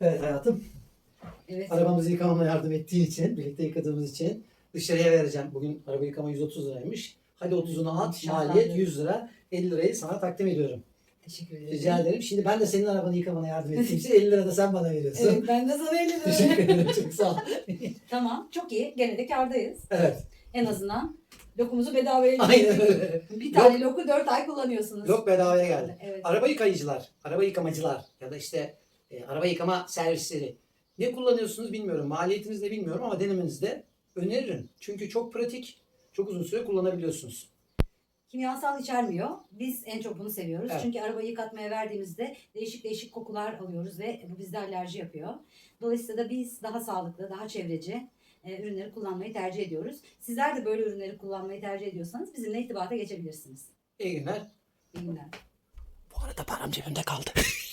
Evet hayatım. Evet. Arabamızı yıkamama yardım ettiğin için, birlikte yıkadığımız için dışarıya vereceğim. Bugün araba yıkama 130 liraymış. Hadi 30'unu at, maliyet 100 lira. 50 lirayı sana takdim ediyorum. Teşekkür ederim. Rica ederim. Şimdi ben de senin arabanı yıkamana yardım ettiğim için 50 lira da sen bana veriyorsun. Evet, ben de sana elini Teşekkür ederim. Çok sağ ol. Tamam. Çok iyi. Gene de kârdayız. Evet. En azından lokumuzu bedavaya Aynen öyle. Bir tane loku 4 ay kullanıyorsunuz. Yok bedavaya geldi. Evet. Araba yıkayıcılar, araba yıkamacılar ya da işte e, araba yıkama servisleri. Ne kullanıyorsunuz bilmiyorum. Maliyetinizi de bilmiyorum ama denemenizde öneririm. Çünkü çok pratik, çok uzun süre kullanabiliyorsunuz. Kimyasal içermiyor. Biz en çok bunu seviyoruz. Evet. Çünkü arabayı yıkatmaya verdiğimizde değişik değişik kokular alıyoruz ve bu bizde alerji yapıyor. Dolayısıyla da biz daha sağlıklı, daha çevreci e, ürünleri kullanmayı tercih ediyoruz. Sizler de böyle ürünleri kullanmayı tercih ediyorsanız bizimle irtibata geçebilirsiniz. İyi günler. İyi günler. Bu arada param cebimde kaldı.